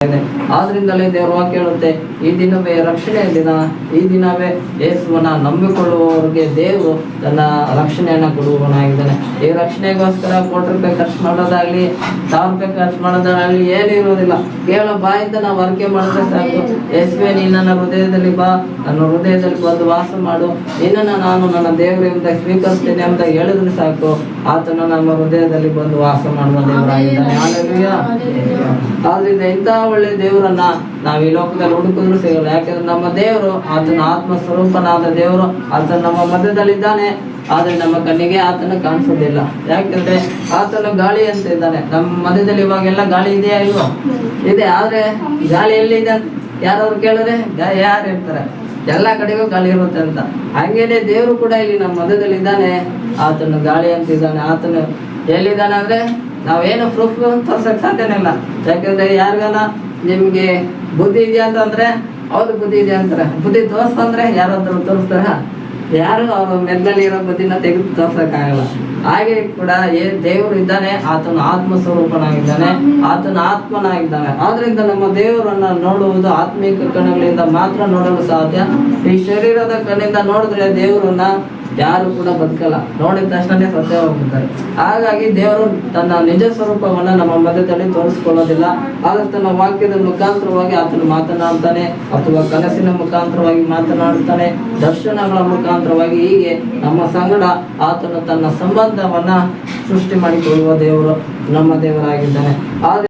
ಇದೆ ಆದ್ರಿಂದಲೇ ದೇವರ ವಾಕ್ಯ ಹೇಳುತ್ತೆ ಈ ದಿನವೇ ರಕ್ಷಣೆಯ ದಿನ ಈ ದಿನವೇ ಯೇಸುವನ್ನ ನಂಬಿಕೊಳ್ಳುವವರಿಗೆ ದೇವರು ತನ್ನ ರಕ್ಷಣೆಯನ್ನ ಕೊಡುವವನಾಗಿದ್ದಾನೆ. ಈ ರಕ್ಷಣೆಗೋಸ್ಕರ ಕೋಟಿ ರೂಪಾಯಿ ಖರ್ಚು ಮಾಡೋದಾಗ್ಲಿ ಸಾವಿರ ರೂಪಾಯಿ ಖರ್ಚು ಮಾಡೋದಾಗ್ಲಿ ಏನೂ ಇರೋದಿಲ್ಲ. ಕೇವಲ ಬಾಯಿಂದ ನಾವು ವರ್ಕೆ ಮಾಡಿದ್ರೆ ಸಾಕು. ಯೇಸುವೆ ನೀ ನನ್ನ ಹೃದಯದಲ್ಲಿ ಬಾ ನನ್ನ ಹೃದಯದಲ್ಲಿ ಬಂದು ವಾಸ ಮಾಡು. ನಿನ್ನನ್ನು ನಾನು ನನ್ನ ದೇವರಿಂದ ಸ್ವೀಕರಿಸ್ತೇನೆ ಅಂತ ಹೇಳಿದ್ರೆ ಸಾಕು. ಆತನು ನಮ್ಮ ಹೃದಯದಲ್ಲಿ ಬಂದು ವಾಸ ಮಾಡುವ ದೇವರಾಗಿದ್ದಾನೆ. ಆದ್ರಿಂದ ಇಂತಹ ಒಳ್ಳೆ ದೇವರನ್ನ ನಾವು ಈ ಲೋಕದಲ್ಲಿ ಹುಡುಕಿದ್ರು ಸಿಗಲ್ಲ ಯಾಕಂದ್ರೆ ನಮ್ಮ ದೇವರು ಆತನ ಆತ್ಮ ಸ್ವರೂಪನಾದ ದೇವರು ಆತನ ನಮ್ಮ ಮಧ್ಯದಲ್ಲಿದ್ದಾನೆ. ಆದರೆ ನಮ್ಮ ಕಣ್ಣಿಗೆ ಆತನ ಕಾಣಿಸೋದಿಲ್ಲ ಯಾಕೆಂದ್ರೆ ಆತನು ಗಾಳಿ ಅಂತ ಇದ್ದಾನೆ. ನಮ್ಮ ಮಧ್ಯದಲ್ಲಿ ಇವಾಗೆಲ್ಲ ಗಾಳಿ ಇದೆಯಾ ಇಲ್ವೋ? ಇದೆ. ಆದ್ರೆ ಗಾಳಿ ಎಲ್ಲಿದೆ ಅಂತ ಯಾರಾದ್ರು ಕೇಳಿದ್ರೆ ಯಾರು ಇರ್ತಾರೆ ಎಲ್ಲ ಕಡೆಗೂ ಗಾಳಿ ಇರುತ್ತೆ ಅಂತ. ಹಂಗೇನೆ ದೇವರು ಕೂಡ ಇಲ್ಲಿ ನಮ್ಮ ಮಧ್ಯದಲ್ಲಿ ಇದ್ದಾನೆ. ಆತನು ಗಾಳಿ ಅಂತ ಇದ್ದಾನೆ. ಆತನು ಎಲ್ಲಿದ್ದಾನೆ ಅಂದ್ರೆ ನಾವೇನು ಪ್ರೂಫ್ ತೋರ್ಸಕ್ ಸಾಧ್ಯನೇ ಇಲ್ಲ. ಯಾಕಂದ್ರೆ ಯಾರಿಗಾನ ನಿಮ್ಗೆ ಬುದ್ಧಿ ಇದೆಯಾ ಅಂತಂದ್ರೆ, ಹೌದು ಬುದ್ಧಿ ಇದೆ ಅಂತಾರೆ. ಬುದ್ಧಿ ತೋರ್ಸ್ತಂದ್ರೆ ಯಾರಾದ್ರೂ ತೋರಿಸ್ತಾರ? ಯಾರು ಅವ್ರ ಮೆದ್ದಲ್ಲಿ ಇರೋ ಬುದ್ಧಿನ ತೆಗೆದು ತೋರ್ಸಕ್ಕಾಗಲ್ಲ. ಹಾಗೆ ಕೂಡ ಏ ದೇವರು ಇದ್ದಾನೆ, ಆತನ ಆತ್ಮ ಸ್ವರೂಪನಾಗಿದ್ದಾನೆ ಆತನ ಆತ್ಮನಾಗಿದ್ದಾನೆ. ಆದ್ರಿಂದ ನಮ್ಮ ದೇವರನ್ನ ನೋಡುವುದು ಆತ್ಮೀಕ ಕಣ್ಣುಗಳಿಂದ ಮಾತ್ರ ನೋಡಲು ಸಾಧ್ಯ. ಈ ಶರೀರದ ಕಣ್ಣಿಂದ ನೋಡಿದ್ರೆ ದೇವರನ್ನ ಯಾರು ಕೂಡ ಬದುಕಲ್ಲ. ನೋಡಿದ ತಕ್ಷಣನೇ ಸತ್ಯ ಹೋಗ್ಬಿಡ್ತಾರೆ. ಹಾಗಾಗಿ ದೇವರು ತನ್ನ ನಿಜ ಸ್ವರೂಪವನ್ನ ನಮ್ಮ ಮಧ್ಯದಲ್ಲಿ ತೋರಿಸ್ಕೊಳ್ಳೋದಿಲ್ಲ. ಆದ್ರೆ ತನ್ನ ವಾಕ್ಯದ ಮುಖಾಂತರವಾಗಿ ಆತನು ಮಾತನಾಡ್ತಾನೆ, ಅಥವಾ ಕನಸಿನ ಮುಖಾಂತರವಾಗಿ ಮಾತನಾಡ್ತಾನೆ ದರ್ಶನಗಳ ಮುಖಾಂತರವಾಗಿ ಹೀಗೆ ನಮ್ಮ ಸಂಗಡ ಆತನು ತನ್ನ ಸಂಬಂಧವನ್ನ ಸೃಷ್ಟಿ ಮಾಡಿಕೊಳ್ಳುವ ದೇವರು ನಮ್ಮ ದೇವರಾಗಿದ್ದಾನೆ. ಆದ್ರೆ